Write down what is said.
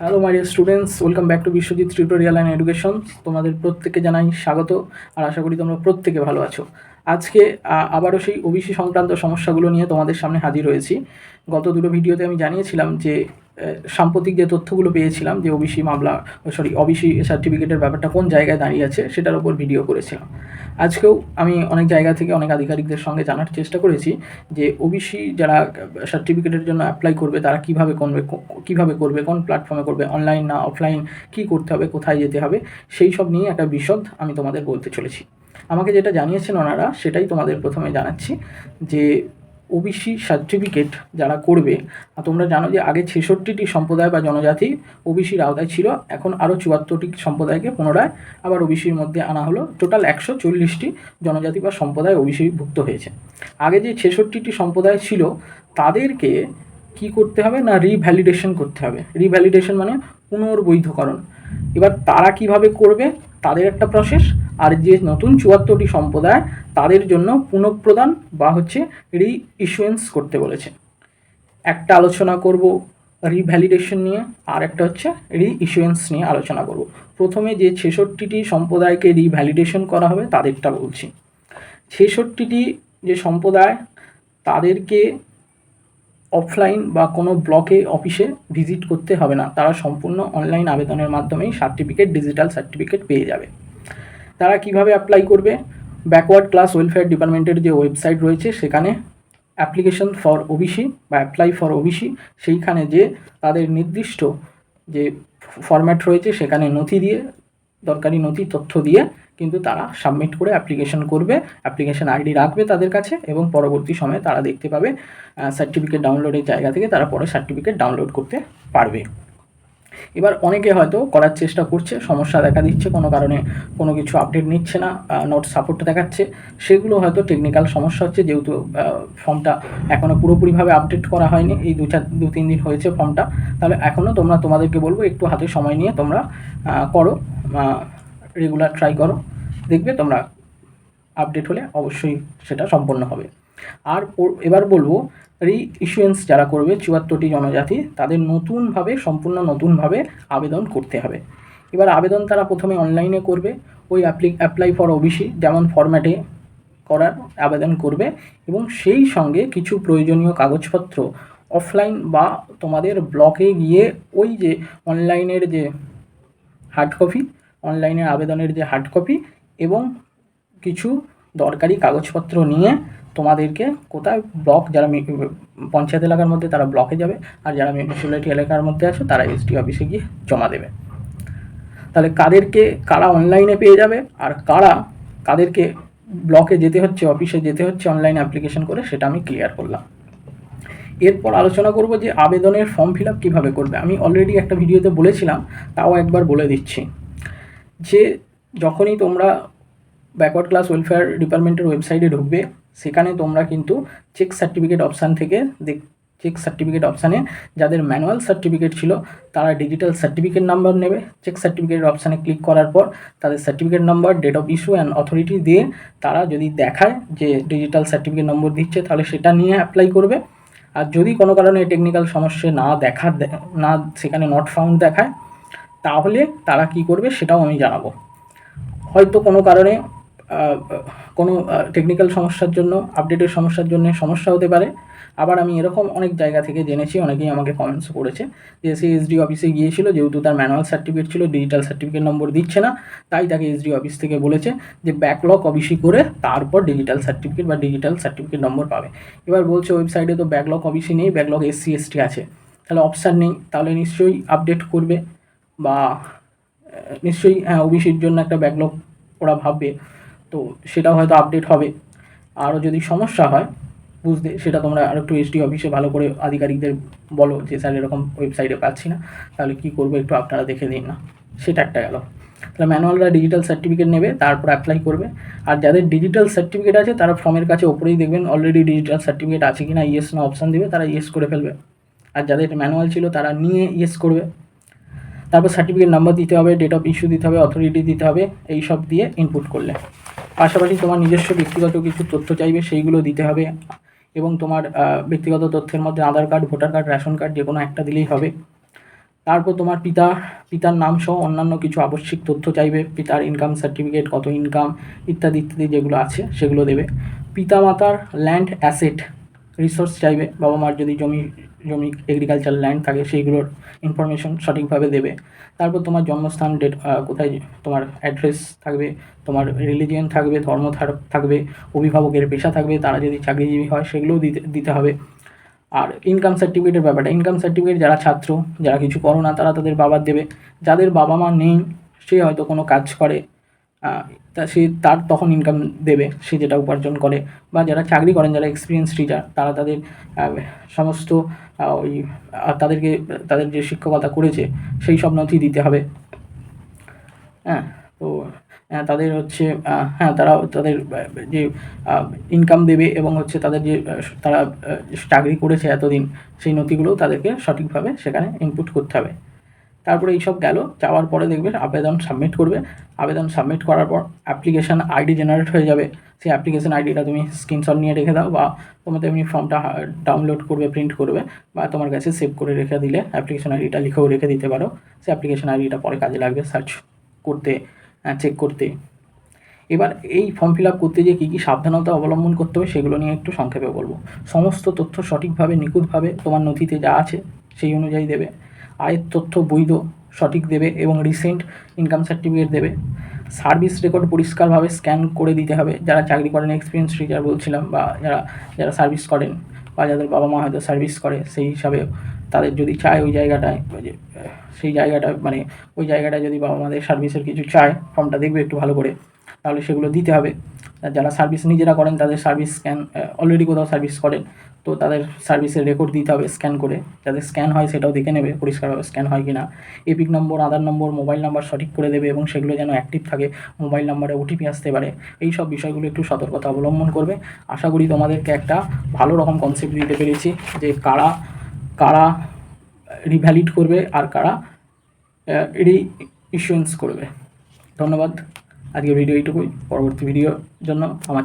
Hello my students welcome back to Biswajit tutorial and education তোমাদের প্রত্যেককে জানাই স্বাগত, আর আশা করি তোমরা প্রত্যেকে ভালো আছো। আজকে আবারও সেই ওবিসি সংক্রান্ত সমস্যাগুলো নিয়ে তোমাদের সামনে হাজির হয়েছি। গত দুটো ভিডিওতে আমি জানিয়েছিলাম যে সাম্প্রতিক যে তথ্যগুলো পেয়েছিলাম যে ওবিসি মামলা সরি, ওবিসি সার্টিফিকেটের ব্যাপারটা কোন জায়গায় দাঁড়িয়ে আছে সেটার উপর ভিডিও করেছিলাম। আজকেও আমি অনেক জায়গা থেকে অনেক আধিকারিকদের সঙ্গে জানার চেষ্টা করেছি যে ওবিসি যারা সার্টিফিকেটের জন্য অ্যাপ্লাই করবে, তারা কীভাবে করবে কীভাবে করবে, কোন প্ল্যাটফর্মে করবে অনলাইন না অফলাইন কি করতে হবে, কোথায় যেতে হবে, সেই সব নিয়ে একটা বিশদ আমি তোমাদের বলতে চলেছি। আমাকে যেটা জানিয়েছেন ওনারা, সেটাই তোমাদের প্রথমে জানাচ্ছি যে ওবিসি সার্টিফিকেট যারা করবে, আর তোমরা জানো যে আগে ছেষট্টিটি সম্প্রদায় বা জনজাতি ওবিসির আওতায় ছিল, এখন আরও চুয়াত্তরটি সম্প্রদায়কে পুনরায় আবার ওবিসির মধ্যে আনা হলো। টোটাল একশো চল্লিশটি জনজাতি বা সম্প্রদায় ওবিসিভুক্ত হয়েছে। আগে যে ছেষট্টিটি সম্প্রদায় ছিল, তাদেরকে কি করতে হবে না রিভ্যালিডেশন করতে হবে? রিভ্যালিডেশন মানে পুনর্বৈধকরণ। এবার তারা কীভাবে করবে? তাদের একটা প্রসেস আর যে নতুন চুয়াত্তরটি সম্প্রদায় তাদের জন্য পুনঃপ্রদান বা হচ্ছে রি ইস্যুয়েন্স করতে বলেছে। একটা আলোচনা করব রিভ্যালিডেশন নিয়ে, আর একটা হচ্ছে রি ইস্যুয়েন্স নিয়ে আলোচনা করব। প্রথমে যে ছেষট্টিটি সম্প্রদায়কে রিভ্যালিডেশন করা হবে তাদেরটা বলছি। ছেষট্টিটি যে সম্প্রদায় তাদেরকে অফলাইন বা কোনো ব্লকে অফিসে ভিজিট করতে হবে না। তারা সম্পূর্ণ অনলাইন আবেদনের মাধ্যমেই সার্টিফিকেট ডিজিটাল সার্টিফিকেট পেয়ে যাবে। তারা কীভাবে অ্যাপ্লাই করবে? ব্যাকওয়ার্ড ক্লাস ওয়েলফেয়ার ডিপার্টমেন্টের যে ওয়েবসাইট রয়েছে, সেখানে অ্যাপ্লিকেশন ফর ওবিসি বা অ্যাপ্লাই ফর ওবিসি সেইখানে যে তাদের নির্দিষ্ট যে ফরম্যাট রয়েছে, সেখানে নথি দিয়ে, দরকারি নথি, তথ্য দিয়ে কিন্তু তারা সাবমিট করে অ্যাপ্লিকেশন করবে। অ্যাপ্লিকেশন আইডি রাখবে তাদের কাছে এবং পরবর্তী সময়ে তারা দেখতে পাবে সার্টিফিকেট ডাউনলোডের জায়গা থেকে তারা পরে সার্টিফিকেট ডাউনলোড করতে পারবে। এবার অনেকে হয়তো করার চেষ্টা করছে, সমস্যা দেখা দিচ্ছে, কোনো কারণে কোনো কিছু আপডেট নিচ্ছে না নোট সাপোর্ট দেখাচ্ছে। সেগুলো হয়তো টেকনিক্যাল সমস্যা হচ্ছে, যেহেতু ফর্মটা এখনও পুরোপুরিভাবে আপডেট করা হয়নি, এই দু চার, দু তিন দিন হয়েছে ফর্মটা তাহলে এখনও তোমরা, তোমাদেরকে বলব, একটু হাতে সময় নিয়ে তোমরা করো রেগুলার ট্রাই করো। দেখবে তোমরা আপডেট হলে অবশ্যই সেটা সম্পন্ন হবে। আর এবার বলব রি ইস্যুয়েন্স যারা করবে, চুয়াত্তরটি জনজাতি, তাদের নতুনভাবে, সম্পূর্ণ নতুনভাবে আবেদন করতে হবে। এবার আবেদন তারা প্রথমে অনলাইনে করবে, ওই অ্যাপ্লি অ্যাপ্লাই ফর ওবিসি যেমন ফরম্যাটে করার আবেদন করবে এবং সেই সঙ্গে কিছু প্রয়োজনীয় কাগজপত্র অফলাইন বা তোমাদের ব্লকে গিয়ে ওই যে অনলাইনের যে হার্ড কপি অনলাইনে আবেদনের যে হার্ড কপি এবং কিছু দরকারি কাগজপত্র নিয়ে তোমাদেরকে কোথায় ব্লক যারা পঞ্চায়েত এলাকার মধ্যে তারা ব্লকে যাবে, আর যারা মিউনিসিপ্যালিটি এলাকার মধ্যে আছে তারা এসডি অফিসে গিয়ে জমা দেবে। তাহলে কাদেরকে কারা অনলাইনে পেয়ে যাবে, আর কারা কাদেরকে ব্লকে যেতে হচ্ছে অফিসে যেতে হচ্ছে অনলাইন অ্যাপ্লিকেশন করে সেটা আমি ক্লিয়ার করলাম। এরপর আলোচনা করব যে আবেদনের ফর্ম ফিল আপ কীভাবে করবে। আমি অলরেডি একটা ভিডিওতে বলেছিলাম, তাও একবার বলে দিচ্ছি। যে যখনই তোমরা ব্যাকওয়ার্ড ক্লাস ওয়েলফেয়ার ডিপার্টমেন্টের ওয়েবসাইটে ঢুকবে সেখানে তোমরা কিন্তু চেক সার্টিফিকেট অপশান থেকে দেখ চেক সার্টিফিকেট অপশানে যাদের ম্যানুয়াল সার্টিফিকেট ছিল, তারা ডিজিটাল সার্টিফিকেট নাম্বার নেবে। চেক সার্টিফিকেটের অপশানে ক্লিক করার পর তাদের certificate number date of issue and authority দিয়ে তারা যদি দেখায় যে ডিজিটাল সার্টিফিকেট নম্বর দিচ্ছে, তাহলে সেটা নিয়ে অ্যাপ্লাই করবে। আর যদি কোনো কারণে টেকনিক্যাল সমস্যা না দেখা না সেখানে নট ফাউন্ড দেখায়, তাহলে তারা কি করবে সেটাও আমি জানাব। হয়তো কোনো কারণে কোনো টেকনিক্যাল সমস্যার জন্য আপডেটের সমস্যার জন্য সমস্যা হতে পারে। আবার আমি এরকম অনেক জায়গা থেকে জেনেছি, অনেকেই আমাকে কমেন্টস করেছে যে সে এসডি অফিসে গিয়েছিল, যেহেতু তার ম্যানুয়াল সার্টিফিকেট ছিল ডিজিটাল সার্টিফিকেট নম্বর দিচ্ছে না, তাই তাকে এসডি অফিস থেকে বলেছে যে ব্যাকলগ অফিসি করে তারপর ডিজিটাল সার্টিফিকেট বা ডিজিটাল সার্টিফিকেট নম্বর পাবে। এবার বলছে ওয়েবসাইটে তো ব্যাকলগ অফিসি নেই ব্যাকলগ এসসি এসটি আছে। তাহলে অপশান নেই, তাহলে নিশ্চয়ই আপডেট করবে বা নিশ্চয়ই হ্যাঁ ওবিসির জন্য একটা ব্যাকলগ ওরা ভাববে। তো সেটাও হয়তো আপডেট হবে। আরও যদি সমস্যা হয়, বুঝতে সেটা তোমরা আর একটু এসডি অফিসে ভালো করে আধিকারিকদের বলো যে, স্যার, এরকম ওয়েবসাইটে পাচ্ছি না, তাহলে কী করব একটু আপনারা দেখে দিন না। সেটা একটা গেল। তাহলে ম্যানুয়ালরা ডিজিটাল সার্টিফিকেট নেবে, তারপর অ্যাপ্লাই করবে। আর যাদের ডিজিটাল সার্টিফিকেট আছে, তারা ফর্মের কাছে ওপরেই দেখবেন অলরেডি ডিজিটাল সার্টিফিকেট আছে কি না ইয়েস না অপশান দেবে, তারা ইয়েস করে ফেলবে। আর যাদের ম্যানুয়াল ছিল, তারা নিয়ে ইয়েস করবে। তারপর সার্টিফিকেট নাম্বার দিতে হবে ডেট অফ ইস্যু দিতে হবে অথরিটি দিতে হবে এই সব দিয়ে ইনপুট করলে। পাশাপাশি তোমার নিজস্ব ব্যক্তিগত কিছু তথ্য চাইবে, সেইগুলো দিতে হবে এবং তোমার ব্যক্তিগত তথ্যের মধ্যে Aadhaar card, voter card, ration card যে কোনো একটা দিলেই হবে। তারপর তোমার পিতা, পিতার নাম সহ অন্যান্য কিছু আবশ্যিক তথ্য চাইবে, পিতার ইনকাম সার্টিফিকেট কত ইনকাম ইত্যাদি ইত্যাদি যেগুলো আছে সেগুলো দেবে। পিতা মাতার ল্যান্ড অ্যাসেট রিসোর্স চাইবে, বাবা মার যদি জমি জমি এগ্রিকালচার ল্যান্ড থাকে, সেইগুলোর ইনফরমেশন সঠিকভাবে দেবে। তারপর তোমার জন্মস্থান ডেট কোথায় তোমার অ্যাড্রেস থাকবে, তোমার রিলিজিয়ন থাকবে, ধর্ম থাকবে, অভিভাবকের পেশা থাকবে, তারা যদি চাকরিজীবী হয়, সেগুলোও দিতে দিতে হবে। আর ইনকাম সার্টিফিকেটের ব্যাপারটা ইনকাম সার্টিফিকেট যারা ছাত্র, যারা কিছু করো না, তারা তাদের বাবার দেবে। যাদের বাবা মা নেই, সে হয়তো কোনো কাজ করে তা সে তার তখন ইনকাম দেবে, সে যেটা উপার্জন করে। বা যারা চাকরি করেন, যারা এক্সপিরিয়েন্স টিচার তারা তাদের সমস্ত ওই তাদেরকে, তাদের যে শিক্ষকতা করেছে, সেই সব নথি দিতে হবে। হ্যাঁ তো তাদের হচ্ছে হ্যাঁ তারা তাদের যে ইনকাম দেবে এবং হচ্ছে তাদের যে তারা চাকরি করেছে এতদিন, সেই নথিগুলো তাদেরকে সঠিকভাবে সেখানে ইনপুট করতে হবে। তারপরে এইসব গেল। যাওয়ার পরে দেখবে আবেদন সাবমিট করবে। আবেদন সাবমিট করার পর অ্যাপ্লিকেশান আইডি জেনারেট হয়ে যাবে। সেই অ্যাপ্লিকেশান আইডিটা তুমি স্ক্রিনশট নিয়ে রেখে দাও বা তোমার তেমনি ফর্মটা ডাউনলোড করবে প্রিন্ট করবে বা তোমার কাছে সেভ করে রেখে দিলে অ্যাপ্লিকেশান আইডিটা লিখেও রেখে দিতে পারো। সেই অ্যাপ্লিকেশান আইডিটা পরে কাজে লাগবে সার্চ করতে চেক করতে। এবার এই ফর্ম ফিল আপ করতে গিয়ে কী কী সাবধানতা অবলম্বন করতে হবে সেগুলো নিয়ে একটু সংক্ষেপে বলব। সমস্ত তথ্য সঠিকভাবে, নিখুঁতভাবে তোমার নথিতে যা আছে সেই অনুযায়ী দেবে। আয়ের তথ্য বৈধ, সঠিক দেবে এবং রিসেন্ট ইনকাম সার্টিফিকেট দেবে। সার্ভিস রেকর্ড পরিষ্কারভাবে স্ক্যান করে দিতে হবে। যারা চাকরি করেন এক্সপিরিয়েন্স টিচার বলছিলাম বা যারা যারা সার্ভিস করেন বা যাদের বাবা মা হয়তো সার্ভিস করে, সেই হিসাবে তাদের যদি চায় ওই জায়গাটায় সেই জায়গাটা মানে ওই জায়গাটায় যদি বাবা মাদের সার্ভিসের কিছু চায় ফর্মটা দেখবে একটু ভালো করে, তাহলে সেগুলো দিতে হবে। যারা সার্ভিস নিজেরা করেন, তাদের সার্ভিস স্ক্যান অলরেডি কোথাও সার্ভিস করেন, তো তাদের সার্ভিসের রেকর্ড দিতে হবে স্ক্যান করে। যাদের স্ক্যান হয়, সেটাও দেখে নেবে, পরিষ্কারভাবে স্ক্যান হয় কি না EPIC number Aadhaar number mobile number সঠিক করে দেবে এবং সেগুলো যেন অ্যাক্টিভ থাকে মোবাইল নাম্বারে ওটিপি আসতে পারে। এই সব বিষয়গুলো একটু সতর্কতা অবলম্বন করবে। আশা করি তোমাদেরকে একটা ভালো রকম কনসেপ্ট দিতে পেরেছি, যে কারা কারা রিভ্যালিড করবে আর কারা রি ইস্যুয়েন্স করবে। ধন্যবাদ। আজকের ভিডিও এইটুকুই। পরবর্তী ভিডিওর জন্য আমার